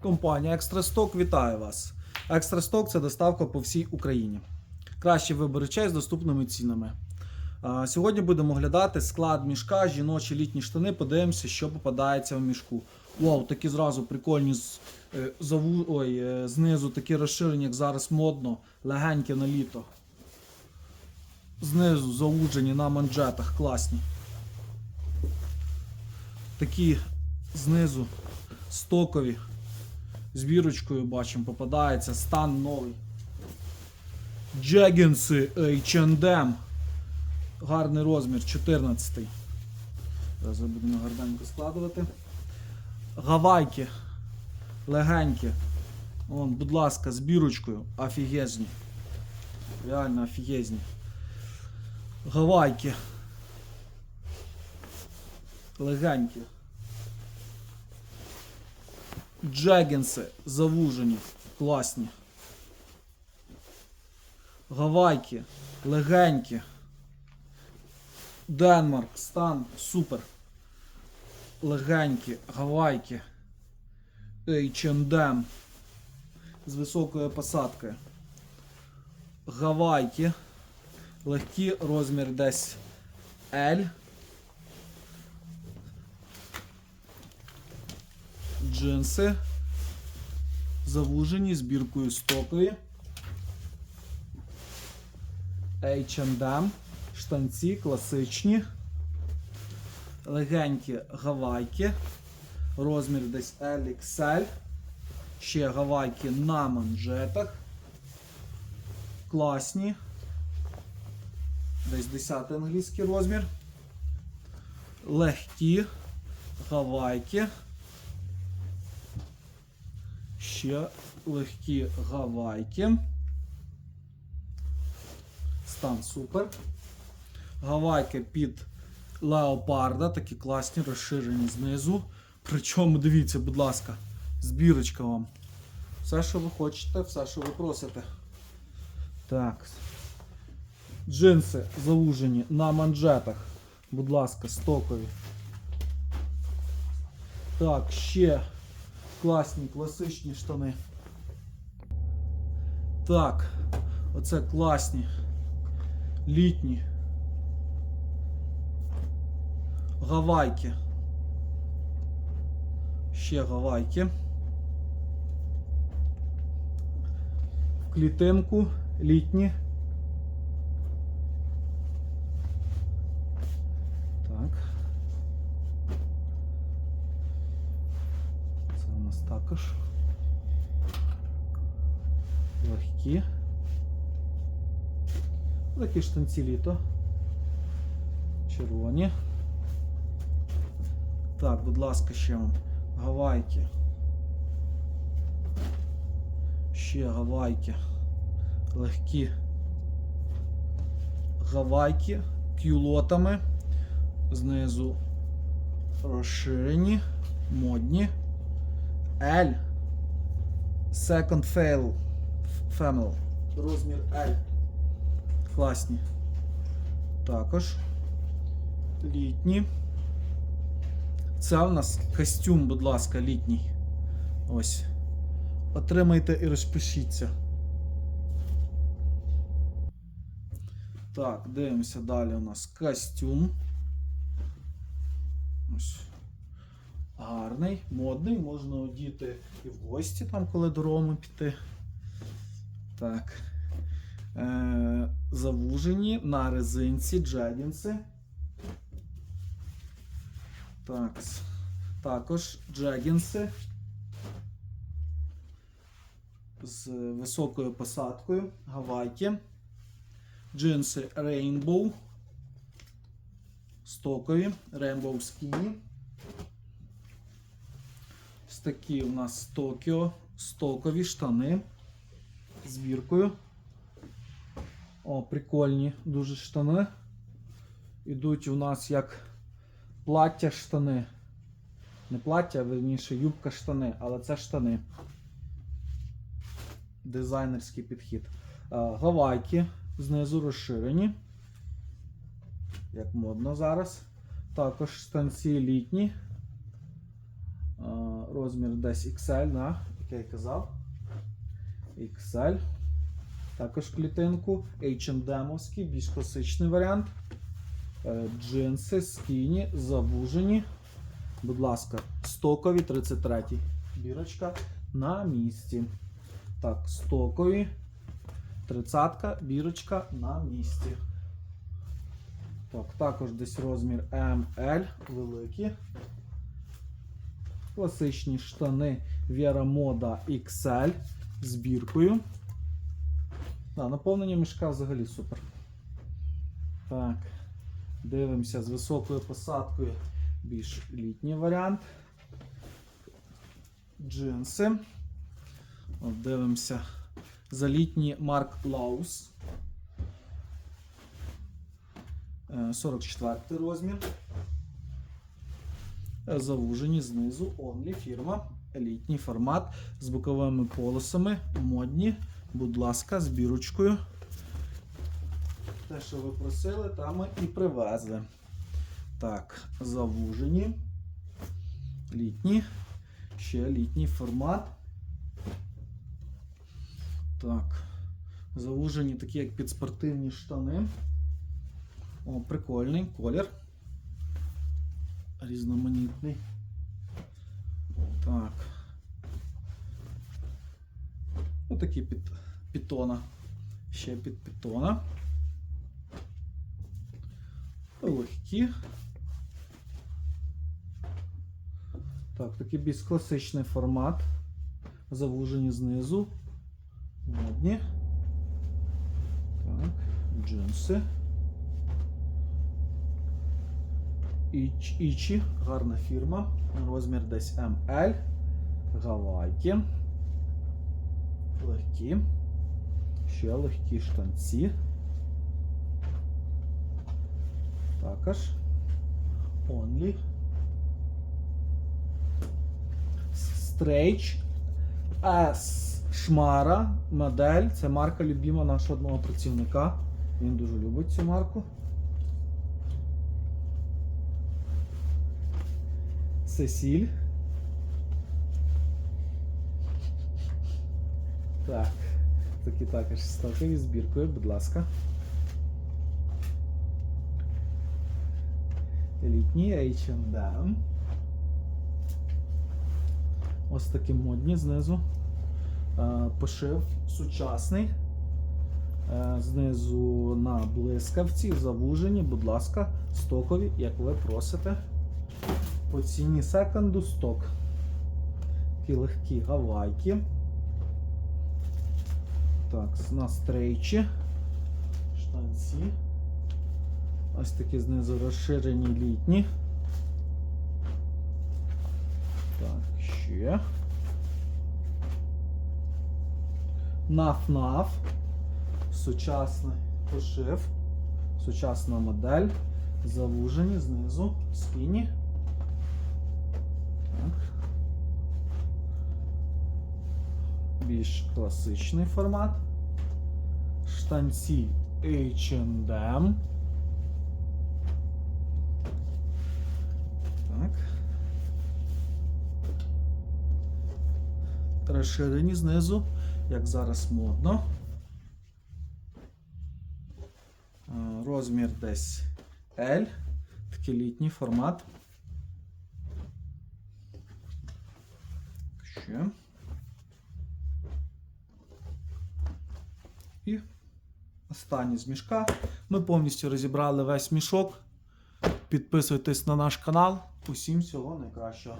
Компанія Екстрасток вітає вас. Екстрасток це доставка по всій Україні. Кращий вибір речей з доступними цінами. Сьогодні будемо оглядати склад мішка, жіночі літні штани. Подивимося, що попадається в мішку. Вау, такі зразу прикольні е, заву, ой, е, знизу такі розширені, як зараз модно, легенькі на літо. Знизу заужені на манжетах, класні. Такі знизу стокові з бірочкою бачимо, попадається стан новий. Джегінси H&M. Гарний розмір, 14. Зараз будемо гарненько складувати. Гавайки. Легенькі. Вон, будь ласка, з бірочкою. Офігезні. Реально офігезні. Гавайки. Легенькі. Джегінси завужені, класні. Гавайки, легенькі. Денмарк, стан, супер. Легенькі, гавайки. H&M з високою посадкою. Гавайки. Легкі, розмір десь L. Джинси. Завужені збіркою стокові. H&M. Штанці класичні. Легенькі гавайки. Розмір десь LXL. Ще гавайки на манжетах. Класні. Десь 10 англійський розмір. Легкі гавайки. Ще легкі гавайки. Стан супер. Гавайки під леопарда, такі класні, розширені знизу. Причому, дивіться, будь ласка, збірочка вам. Все, що ви хочете, все, що ви просите. Так. Джинси заужені на манжетах. Будь ласка, стокові. Так, ще класні класичні штани. Так, оце класні. Літні. Гавайки. Ще гавайки. Клітинку літні. Так. Це у нас також. Легкі. Такі штанці літо. Червоні. Так, будь ласка, ще вам. Гавайки. Ще гавайки. Легкі. Гавайки кюлотами. Знизу розширені, модні. L. Second fail. Family. Розмір L. Класні. Також літні. Це у нас костюм, будь ласка, літній. Ось. Отримайте і розпишіться. Так, дивимося далі у нас костюм. Ось. Гарний, модний, можна одіти і в гості, там, коли до Роми піти. Так. Е, завужені на резинці джегінси. Так. Також джегінси з високою посадкою, гавайки. Джинси Rainbow. Стокові, Rainbow Skinny. Ось такі у нас Tokyo стокові штани з біркою. О, прикольні дуже штани. Ідуть у нас як плаття штани. Не плаття, а верніше юбка штани, але це штани. Дизайнерський підхід. Гавайки знизу розширені. Як модно зараз. Також станці літні. Розмір десь XL, на, як я й казав. XL. Також клітинку. H&M-овський, більш класичний варіант. Е, Джинси, скіні, завужені. Будь ласка, стокові 33. Бірочка на місці. Так, стокові. Тридцятка, бірочка на місці. Так, також десь розмір ML великі. Класичні штани Vera Moda XL з біркою. Да, наповнення мішка взагалі супер. Так. Дивимося з високою посадкою більш літній варіант. Джинси. От дивимося за літні Марк Лаус. Е, 44 розмір. Завужені знизу Only фірма. Елітній формат з боковими полосами. Модні. Будь ласка, з бірочкою. Те, що ви просили, там і привезли. Так, завужені. Літні. Ще літній формат. Так. Завужені такі, як підспортивні штани. О, прикольний колір. Різноманітний. Так. Отакі під питона. Ще під питона. Легкі. Так, такий більш класичний формат. Завужені знизу. Модні. Так, джинси. Ічі, гарна фірма. Розмір десь ML. Гавайки. Легкі. Ще легкі штанці. Також. Only. Стрейч. S. Шмара. Модель. Це марка любима нашого одного працівника. Він дуже любить цю марку. Сесіль. Так. Такі також стокові збіркою, будь ласка. Літні H&M. Ось такі модні знизу. Е, Пошив сучасний. Е, Знизу на блискавці, завужені, будь ласка, стокові, як ви просите. По ціні секонду сток. Такі легкі гавайки. Так, на стрейчі. Штанці. Ось такі знизу розширені літні. Так, ще. Наф-наф. Сучасний пошив. Сучасна модель. Завужені знизу. Скіні. Більш класичний формат. Штанці H&M. Так. Розширені знизу, як зараз модно. Е, Розмір десь L. Такий літній формат. Ще. І останній з мішка. Ми повністю розібрали весь мішок. Підписуйтесь на наш канал. Усім всього найкращого.